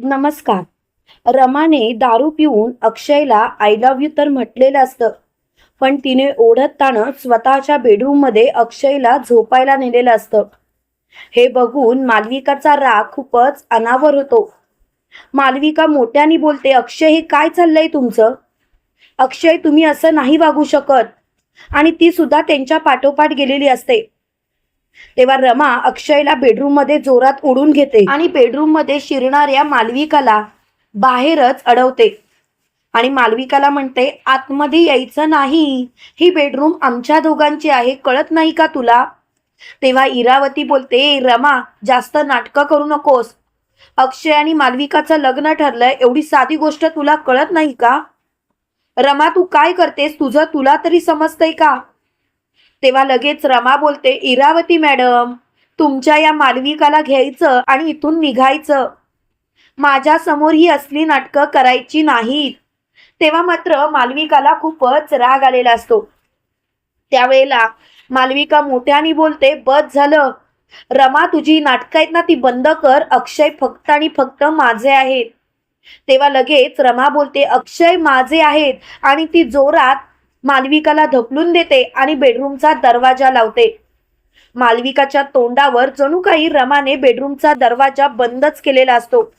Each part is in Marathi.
नमस्कार. रमाने दारू पिऊन अक्षयला आय लव्ह यू तर म्हटलेलं असतं. पण तिने ओढत स्वतःच्या बेडरूममध्ये अक्षयला झोपायला नेलेलं असतं. हे बघून मालविकाचा राग खूपच अनावर होतो. मालविका मोठ्याने बोलते अक्षय हे काय चाललंय तुमचं? अक्षय तुम्ही असं नाही वागू शकत. आणि ती सुद्धा त्यांच्या पाठोपाठ गेलेली असते. तेव्हा रमा अक्षयला बेडरूममध्ये जोरात ओढून घेते आणि बेडरूममध्ये शिरणाऱ्या मालविकाला बाहेरच अडवते. आणि मालविकाला म्हणते आतमध्ये यायचं नाही. ही बेडरूम आमच्या दोघांची आहे. कळत नाही का तुला? तेव्हा इरावती बोलते रमा जास्त नाटकं करू नकोस. अक्षय आणि मालविकाचं लग्न ठरलंय. एवढी साधी गोष्ट तुला कळत नाही का? रमा तू काय करतेस? तुझं तुला तरी समजतंय का? तेव्हा लगेच रमा बोलते इरावती मॅडम तुमच्या या मालविकाला घ्यायचं आणि इथून निघायचं. माझ्यासमोर ही असली नाटकं करायची नाहीत. तेव्हा मात्र मालविकाला खूपच राग आलेला असतो. त्यावेळेला मालविका मोठ्याने बोलते बस झालं. रमा तुझी नाटकं आहेत ना ती बंद कर. अक्षय फक्त आणि फक्त माझे आहेत. तेव्हा लगेच रमा बोलते अक्षय माझे आहेत आणि ती जोरात मालविकाला धपलून देते आणि बेडरूमचा दरवाजा लावते. मालविकाच्या तोंडावर जणू काही रमाने बेडरूमचा दरवाजा बंदच केलेला असतो.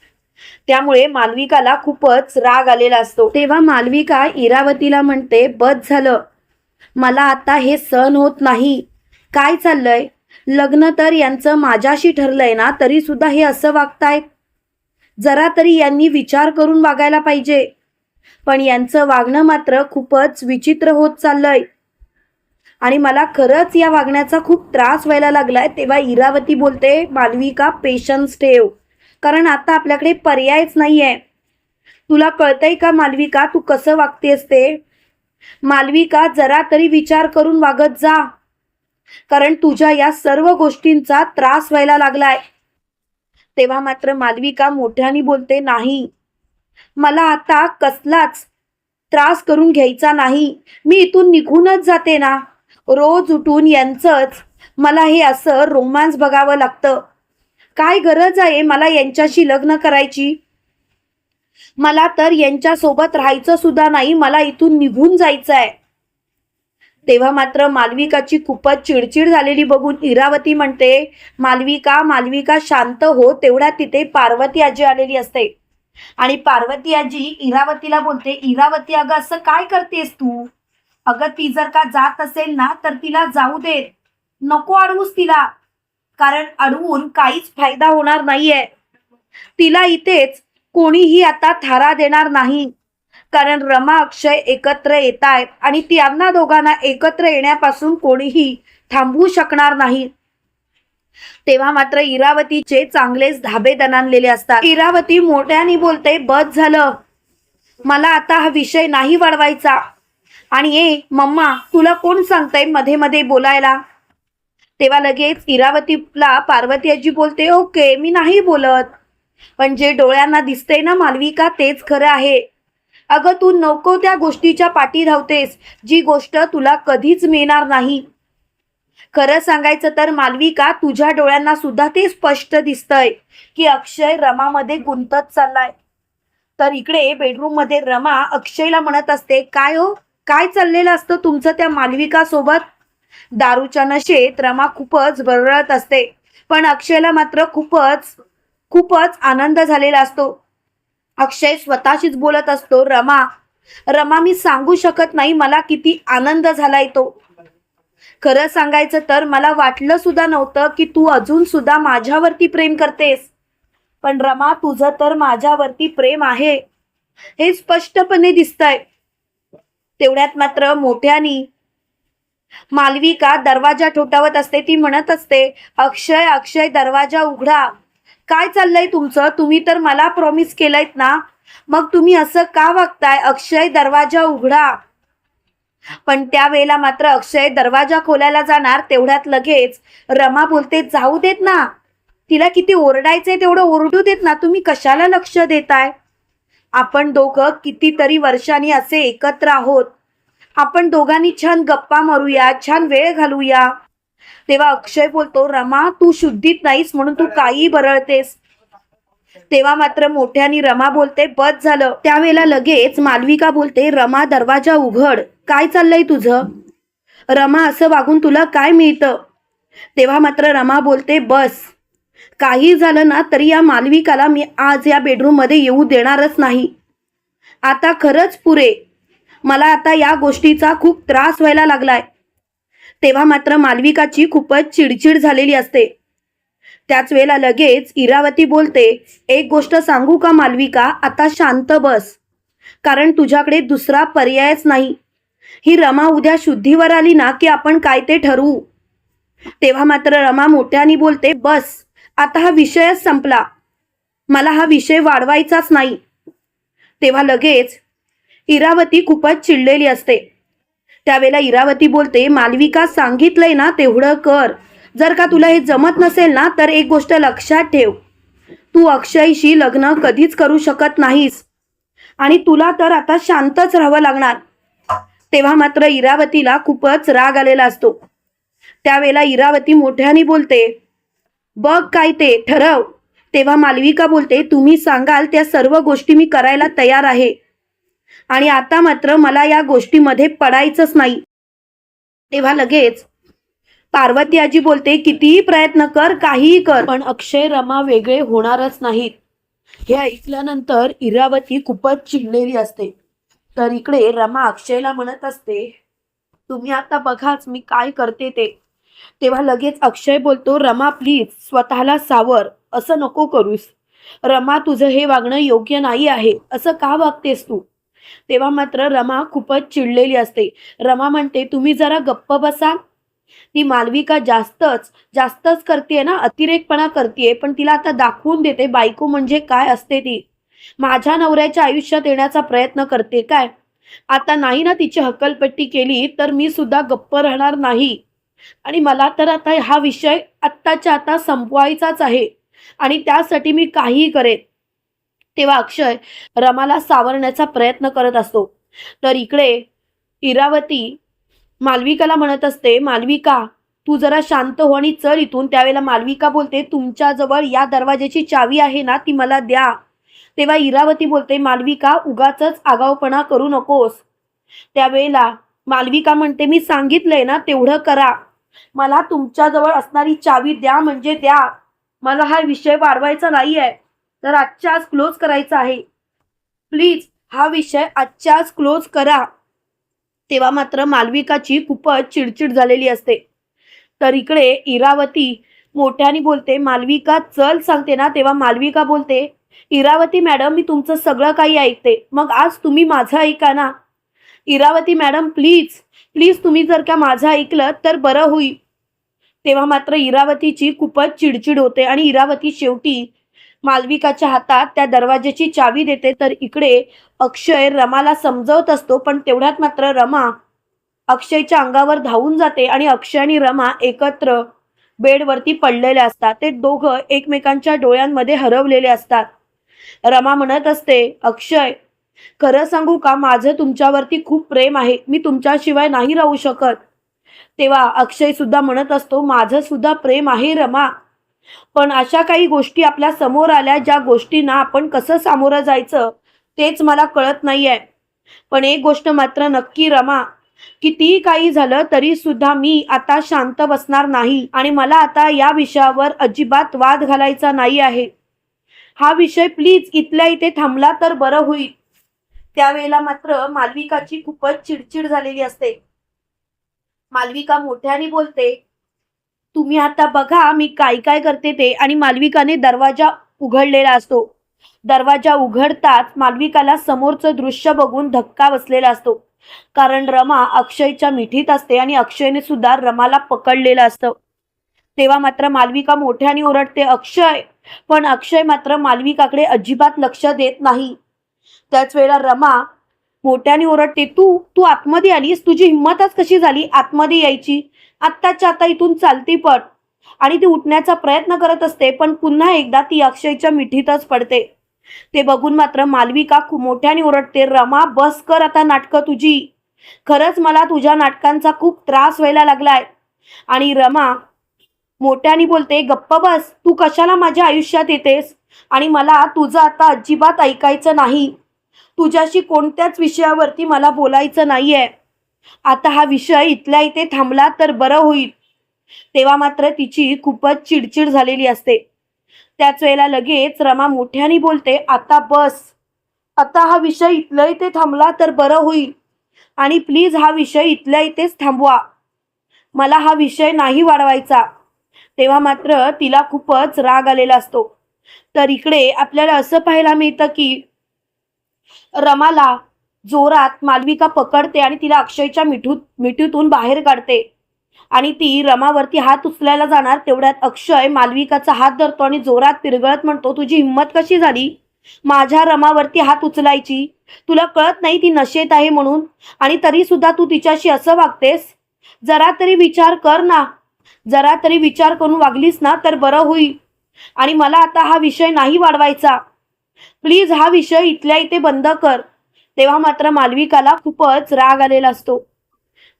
त्यामुळे मालविकाला खूपच राग आलेला असतो. तेव्हा मालविका इरावतीला म्हणते बस झालं. मला आता हे सहन होत नाही. काय चाललंय? लग्न तर यांचं माझ्याशी ठरलंय ना तरी सुद्धा हे असं वागतायत? जरा तरी यांनी विचार करून वागायला पाहिजे. पण यांचं वागणं मात्र खूपच विचित्र होत चाललंय. आणि मला खरंच या वागण्याचा खूप त्रास व्हायला लागलाय तेव्हा इरावती बोलते मालविका पेशन्स ठेव. कारण आता आपल्याकडे पर्यायच नाहीये. तुला कळतंय का मालविका तू कसं वागतेस ते? मालविका जरा तरी विचार करून वागत जा. कारण तुझ्या या सर्व गोष्टींचा त्रास व्हायला लागलाय. तेव्हा मात्र मालविका मोठ्याने बोलते नाही. मला आता कसलाच त्रास करून घ्यायचा नाही. मी इथून निघूनच जाते ना. रोज उठून यांचंच. मला हे असं रोमांस बघावं लागतं. काय गरज आहे मला यांच्याशी लग्न करायची? मला तर यांच्यासोबत राहायचं सुद्धा नाही मला इथून निघून जायचं आहे तेव्हा मात्र मालविकाची खूपच चिडचिड झालेली बघून इरावती म्हणते मालविका मालविका शांत हो तेवढ्या तिथे पार्वती आजी आलेली असते. आणि पार्वती आजी इरावतीला बोलते इरावती अगं असं काय करतेस तू? अगं ती जर का जात असेल ना तर तिला जाऊ दे. नको अडवूस तिला. कारण अडवून काहीच फायदा होणार नाहीये. तिला इथेच कोणीही आता थारा देणार नाही. कारण रमा अक्षय एकत्र येत आहेत आणि त्यांना दोघांना एकत्र येण्यापासून कोणीही थांबवू शकणार नाही. तेव्हा मात्र इरावतीचे चांगलेच धाबे दणानलेले असतात. इरावती मोठ्याने बोलते बस झालं. मला आता हा विषय नाही वाढवायचा. आणि ए मम्मा तुला कोण सांगतायमध्ये मध्ये बोलायला? तेव्हा लगेच इरावतीला पार्वती आजी बोलते ओके मी नाही बोलत. पण जे डोळ्यांना दिसते ना मालविका तेच खरं आहे. अगं तू नको त्या गोष्टीच्या पाठी धावतेस. जी गोष्ट तुला कधीच मिळणार नाही. खरं सांगायचं तर मालविका तुझ्या डोळ्यांना सुद्धा ते स्पष्ट दिसतंय की अक्षय रमामध्ये गुंतत चाललाय. तर इकडे बेडरूममध्ये रमा अक्षयला म्हणत असते काय हो? काय चाललेलं असतं तुमचं त्या मालविका सोबत? दारूच्या नशेत रमा खूपच बरळत असते पण अक्षयला मात्र खूपच खूपच आनंद झालेला असतो. अक्षय स्वतःशीच बोलत असतो रमा रमा मी सांगू शकत नाही मला किती आनंद झालाय तो. खरं सांगायचं तर मला वाटलं सुद्धा नव्हतं की तू अजून सुद्धा माझ्यावरती प्रेम करतेस. पण रमा तुझं तर माझ्यावरती प्रेम आहे. हे स्पष्टपणे दिसतंय. तेवढ्यात मात्र मोठ्यानी मालविका दरवाजा ठोठावत असते ती म्हणत असते अक्षय अक्षय दरवाजा उघडा. काय चाललंय तुमचं? तुम्ही तर मला प्रॉमिस केलंयत ना? मग तुम्ही असं का वागताय? अक्षय दरवाजा उघडा. पण त्यावेळेला मात्र अक्षय दरवाजा खोलायला जाणार तेवढ्यात लगेच रमा बोलते जाऊ देत ना. तिला किती ओरडायचंय तेवढं ओरडू देत ना. तुम्ही कशाला लक्ष देताय? आपण दोघं कितीतरी वर्षांनी असे एकत्र आहोत. आपण दोघांनी छान गप्पा मारूया छान वेळ घालूया. तेव्हा अक्षय बोलतो रमा तू शुद्धीत नाहीस म्हणून तू काही बरळतेस. तेव्हा मात्र मोठ्यानी रमा बोलते बस झालं. त्यावेळेला लगेच मालविका बोलते रमा दरवाजा उघड. काय चाललंय तुझं? रमा असं वागून तुला काय मिळतं? तेव्हा मात्र रमा बोलते बस. काही झालं ना तरी या मालविकाला मी आज या बेडरूममध्ये येऊ देणारच नाही. आता खरंच पुरे. मला आता या गोष्टीचा खूप त्रास व्हायला लागलाय. तेव्हा मात्र मालविकाची खूपच चिडचिड झालेली असते. त्याच वेळेला लगेच इरावती बोलते एक गोष्ट सांगू का मालविका? आता शांत बस. कारण तुझ्याकडे दुसरा पर्यायच नाही. ही रमा उद्या शुद्धीवर आली ना की आपण काय ते ठरवू? तेव्हा मात्र रमा मोठ्याने बोलते बस आता हा विषयच संपला. मला हा विषय वाढवायचाच नाही. तेव्हा लगेच इरावती खूपच चिडलेली असते. त्यावेळेला इरावती बोलते मालविका सांगितलंय ना तेवढं कर. जर का तुला हे जमत नसेल ना तर एक गोष्ट लक्षात ठेव. तू अक्षयशी लग्न कधीच करू शकत नाहीस. आणि तुला तर आता शांतच राहावं लागणार. तेव्हा मात्र इरावतीला खूपच राग आलेला असतो. त्यावेळेला इरावती मोठ्याने बोलते बघ काय ते ठरव. तेव्हा मालविका बोलते तुम्ही सांगाल त्या सर्व गोष्टी मी करायला तयार आहे. आणि आता मात्र मला या गोष्टीमध्ये पडायचंच नाही. तेव्हा लगेच पार्वती आजी बोलते कितीही प्रयत्न कर काहीही कर. पण अक्षय रमा वेगळे होणारच नाहीत. हे ऐकल्यानंतर इरावती खूपच चिडलेली असते. तर इकडे रमा अक्षयला म्हणत असते तुम्ही आता बघाच मी काय करते ते. तेव्हा लगेच अक्षय बोलतो रमा प्लीज स्वतःला सावर. असं नको करूस. रमा तुझं हे वागणं योग्य नाही आहे. असं का वागतेस तू? तेव्हा मात्र रमा खूपच चिडलेली असते. रमा म्हणते तुम्ही जरा गप्प बसा. ती मालविका जास्तच जास्तच करते ना अतिरेकपणा करते पण तिला आता दाखवून देते बायको म्हणजे काय असते ती. माझ्या नवऱ्याच्या आयुष्यात येण्याचा प्रयत्न करते काय? आता नाही ना तिची हकलपट्टी केली तर मी सुद्धा गप्प राहणार नाही. आणि मला तर आता हा विषय आत्ताच्या आता संपवायचाच आहे. आणि त्यासाठी मी काहीही करेन. तेव्हा अक्षय रमाला सावरण्याचा प्रयत्न करत असतो. तर इकडे इरावती मालविकाला म्हणत असते मालविका तू जरा शांत हो आणि चल इथून. त्यावेळेला मालविका बोलते तुमच्याजवळ या दरवाजाची चावी आहे ना ती मला द्या. तेव्हा इरावती बोलते मालविका उगाच आगाऊपणा करू नकोस. त्यावेळेला मालविका म्हणते मी सांगितलंय ना तेवढं करा. मला तुमच्याजवळ असणारी चावी द्या म्हणजे द्या. मला हा विषय वाढवायचा नाही आहे तर आजच्या आज क्लोज करायचा आहे. प्लीज हा विषय आजच्या आज क्लोज करा. तेव्हा मात्र मालविकाची खूपच चिडचिड झालेली असते. तर इकडे इरावती मोठ्याने बोलते मालविका चल सांगते ना तेव्हा मालविका बोलते इरावती मॅडम मी तुमचं सगळं काही ऐकते मग आज तुम्ही माझं ऐका ना. इरावती मॅडम प्लीज प्लीज तुम्ही जर का माझं ऐकलं तर बरं होईल. तेव्हा मात्र इरावतीची खूपच चिडचिड होते आणि इरावती शेवटी मालविकाच्या हातात त्या दरवाज्याची चावी देते तर इकडे अक्षय रमाला समजवत असतो पण तेवढ्यात मात्र रमा अक्षयच्या अंगावर धावून जाते आणि अक्षय आणि रमा एकत्र बेडवरती पडलेले असतात. ते दोघं एकमेकांच्या डोळ्यांमध्ये हरवलेले असतात. रमा म्हणत असते अक्षय खरं सांगू का? माझं तुमच्यावरती खूप प्रेम आहे. मी तुमच्याशिवाय नाही राहू शकत. तेव्हा अक्षय सुद्धा म्हणत असतो माझं सुद्धा प्रेम आहे रमा. पण अशा काही गोष्टी आपल्यासमोर आल्या ज्या गोष्टींना आपण कसं सामोरं जायचं तेच मला कळत नाहीये. पण एक गोष्ट मात्र नक्की रमा कितीही काही झालं तरी सुद्धा मी आता शांत बसणार नाही आणि मला आता या विषयावर अजिबात वाद घालायचा नाही आहे. हा विषय प्लीज इथल्या इथे थांबला तर बरं होईल. त्यावेळेला मात्र मालविकाची खूपच चिडचिड झालेली असते. मालविका मोठ्याने बोलते तुम्ही आता बघा मी काय काय करते ते. आणि मालविकाने दरवाजा उघडलेला असतो. दरवाजा उघडताच मालविकाला समोरचं दृश्य बघून धक्का बसलेला असतो. कारण रमा अक्षयच्या मिठीत असते आणि अक्षयने सुद्धा रमाला पकडलेलं असतं. तेव्हा मात्र मालविका मोठ्याने ओरडते अक्षय! पण अक्षय मात्र मालविकाकडे अजिबात लक्ष देत नाही. त्याच वेळेला रमा मोठ्याने ओरडते तू तू आतमध्ये आलीस? तुझी हिंमतच कशी झाली? आतमध्ये यायची? आत्ताच्या आता इथून चालती पट आणि ती उठण्याचा प्रयत्न करत असते पण पुन्हा एकदा ती अक्षयच्या मिठीतच पडते. ते बघून मात्र मालविका खूप मोठ्याने ओरडते रमा बस कर आता नाटकं तुझी. खरंच मला तुझ्या नाटकांचा खूप त्रास व्हायला लागलाय. आणि रमा मोठ्याने बोलते गप्प बस तू कशाला माझ्या आयुष्यात येतेस? आणि मला तुझं आता अजिबात ऐकायचं नाही. तुझ्याशी कोणत्याच विषयावरती मला बोलायचं नाहीये. आता हा विषय इथल्या इथे थांबला तर बरं होईल. तेव्हा मात्र तिची खूपच चिडचिड झालेली असते. त्याच वेळेला लगेच रमा मोठ्याने बोलते आता बस. आता हा विषय इथल्या इथे थांबला तर बरं होईल. आणि प्लीज हा विषय इथल्या इथेच थांबवा. मला हा विषय नाही वाढवायचा. तेव्हा मात्र तिला खूपच राग आलेला असतो. तर इकडे आपल्याला असं पाहायला मिळतं की रमाला जोरात मालविका पकडते आणि तिला अक्षयच्या मिठूत मिठीतून बाहेर काढते. आणि ती रमावरती हात उचलायला जाणार तेवढ्यात अक्षय मालविकाचा हात धरतो आणि जोरात पिरगळत म्हणतो तुझी हिंमत कशी झाली? माझ्या रमावरती हात उचलायची. तुला कळत नाही ती नशेत आहे म्हणून. आणि तरी सुद्धा तू तिच्याशी असं वागतेस? जरा तरी विचार कर ना. जरा तरी विचार करून वागलीस ना तर बरं होईल. आणि मला आता हा विषय नाही वाढवायचा. प्लीज हा विषय इथल्या इथे बंद कर. तेव्हा मात्र मालविकाला खूपच राग आलेला असतो.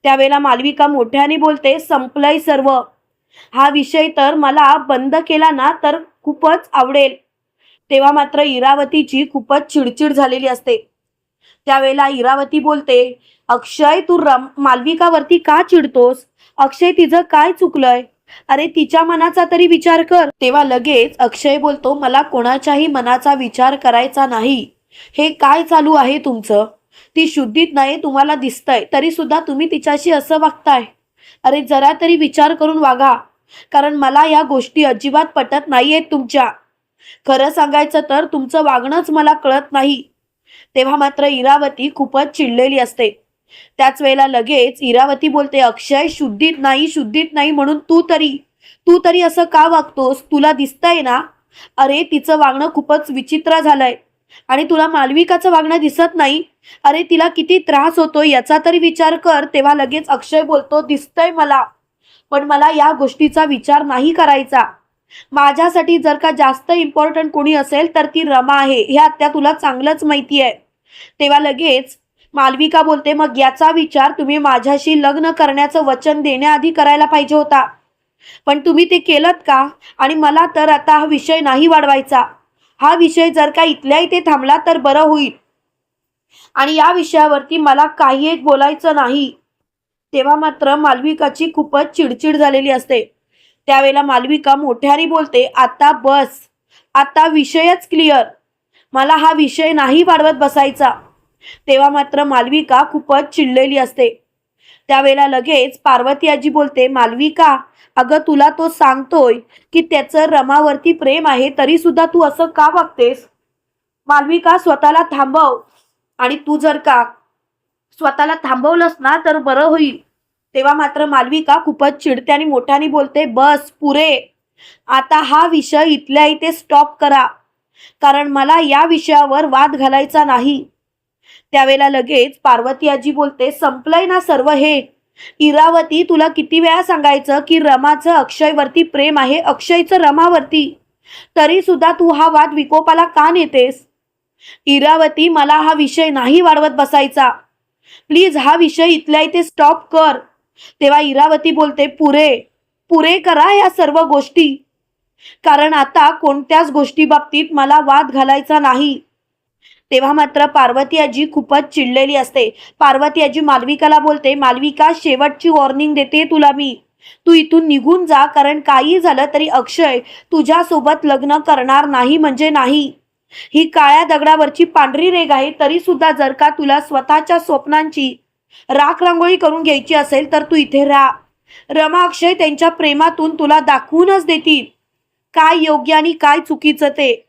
त्यावेळेला मालविका मोठ्याने बोलते संपलंय सर्व. हा विषय तर मला बंद केला ना तर खूपच आवडेल. तेव्हा मात्र इरावतीची खूपच चिडचिड झालेली असते. त्यावेळेला इरावती बोलते अक्षय तू रम मालविकावरती का चिडतोस? अक्षय तिचं काय चुकलंय? अरे तिच्या मनाचा तरी विचार कर. तेव्हा लगेच अक्षय बोलतो मला कोणाच्याही मनाचा विचार करायचा नाही. हे काय चालू आहे तुमचं? ती शुद्धीत नाही तुम्हाला दिसतंय. तरी सुद्धा तुम्ही तिच्याशी असं वागताय. अरे जरा तरी विचार करून वागा. कारण मला या गोष्टी अजिबात पटत नाहीयेत तुमच्या. खरं सांगायचं तर तुमचं वागणंच मला कळत नाही. तेव्हा मात्र इरावती खूपच चिडलेली असते. त्याच वेळेला लगेच इरावती बोलते अक्षय शुद्धीत नाही शुद्धीत नाही म्हणून तू तरी तू तरी असं का वागतोस? तुला दिसतंय ना? अरे तिचं वागणं खूपच विचित्र झालंय. आणि तुला मालविकाचं वागणं दिसत नाही? अरे तिला किती त्रास होतोय याचा तरी विचार कर तेव्हा लगेच अक्षय बोलतो दिसतंय मला पण मला या गोष्टीचा विचार नाही करायचा. माझ्यासाठी जर का जास्त इम्पॉर्टंट कोणी असेल तर ती रमा आहे हे आत्या तुला चांगलंच माहिती आहे तेव्हा लगेच मालविका बोलते मग याचा विचार तुम्ही माझ्याशी लग्न करण्याचं वचन देण्याआधी करायला पाहिजे होता. पण तुम्ही ते केलं का? आणि मला तर आता हा विषय नाही वाढवायचा. हा विषय जर का इथल्या इथे थांबला तर बरं होईल. आणि या विषयावरती मला काही एक बोलायचं नाही. तेव्हा मात्र मालविकाची खूपच चिडचिड झालेली असते. त्यावेळेला मालविका मोठ्याने बोलते आता बस. आता विषयच क्लिअर. मला हा विषय नाही वाढवत बसायचा. तेव्हा मात्र मालविका खूपच चिडलेली असते. त्यावेळेला लगेच पार्वती आजी बोलते मालविका अगं तुला तो सांगतोय की त्याचं रमावरती प्रेम आहे तरी सुद्धा तू असं का वागतेस? मालविका स्वतःला थांबव आणि तू जर का स्वतःला थांबवलंस ना तर बरं होईल. तेव्हा मात्र मालविका खूपच चिडते आणि मोठ्याने बोलते बस पुरे. आता हा विषय इथल्या इथे स्टॉप करा. कारण मला या विषयावर वाद घालायचा नाही. त्यावेळेला लगेच पार्वती आजी बोलते संपलंय ना सर्व हे? इरावती तुला किती वेळा सांगायचं की रमाचं अक्षयवरती प्रेम आहे अक्षयचं रमावरती? तरी सुद्धा तू हा वाद विकोपाला का नेतेस? इरावती मला हा विषय नाही वाढवत बसायचा. प्लीज हा विषय इथल्या इथे स्टॉप कर. तेव्हा इरावती बोलते पुरे पुरे करा या सर्व गोष्टी. कारण आता कोणत्याच गोष्टी बाबतीत मला वाद घालायचा नाही. तेव्हा मात्र पार्वती आजी खूपच चिडलेली असते. पार्वती आजी मालविकाला बोलते मालविका शेवटची वॉर्निंग देते तुला मी. तू इथून निघून जा कारण काही झालं तरी अक्षय तुझ्यासोबत लग्न करणार नाही म्हणजे नाही. ही काळ्या दगडावरची पांढरी रेग आहे तरी सुद्धा जर का तुला स्वतःच्या स्वप्नांची राख रांगोळी करून घ्यायची असेल तर तू इथे राहा. रमा अक्षय त्यांच्या प्रेमातून तुला दाखवूनच देतील. काय योग्य आणि काय चुकीचं ते.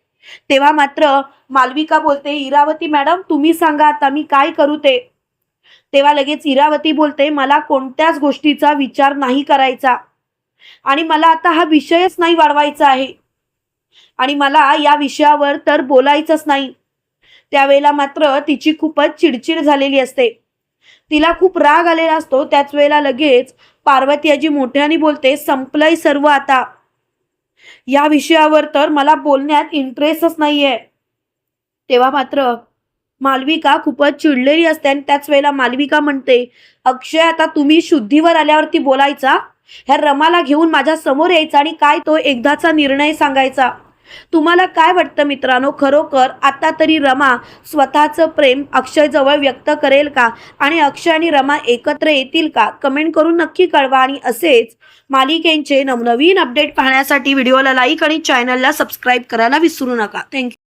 तेव्हा मात्र मालविका बोलते इरावती मॅडम तुम्ही सांगा आता मी काय करू ते. तेव्हा लगेच इरावती बोलते मला कोणत्याच गोष्टीचा विचार नाही करायचा आणि मला आता हा विषयच नाही वाढवायचा आहे आणि मला या विषयावर तर बोलायचंच नाही. त्यावेळेला मात्र तिची खूपच चिडचिड झालेली असते. तिला खूप राग आलेला असतो. त्याच वेळेला लगेच पार्वती आजी मोठ्याने बोलते संपलंय सर्व आता. या विषयावर तर मला बोलण्यात इंटरेस्टच नाहीये. तेव्हा मात्र मालविका खूपच चिडलेली असते आणि त्याच वेळेला मालविका म्हणते अक्षय आता तुम्ही शुद्धीवर आल्यावरती बोलायचा. ह्या रमाला घेऊन माझ्यासमोर यायचा आणि काय तो एकदाचा निर्णय सांगायचा. तुम्हाला काय वाटतं मित्रांनो? खरोखर आता तरी रमा स्वतःचं प्रेम अक्षय जवळ व्यक्त करेल का? आणि अक्षय आणि रमा एकत्र येतील का? कमेंट करून नक्की कळवा. आणि असेच मालिकेंचे नवनवीन अपडेट पाहण्यासाठी व्हिडिओला लाईक आणि चॅनलला सबस्क्राईब करायला विसरू नका. थँक्यू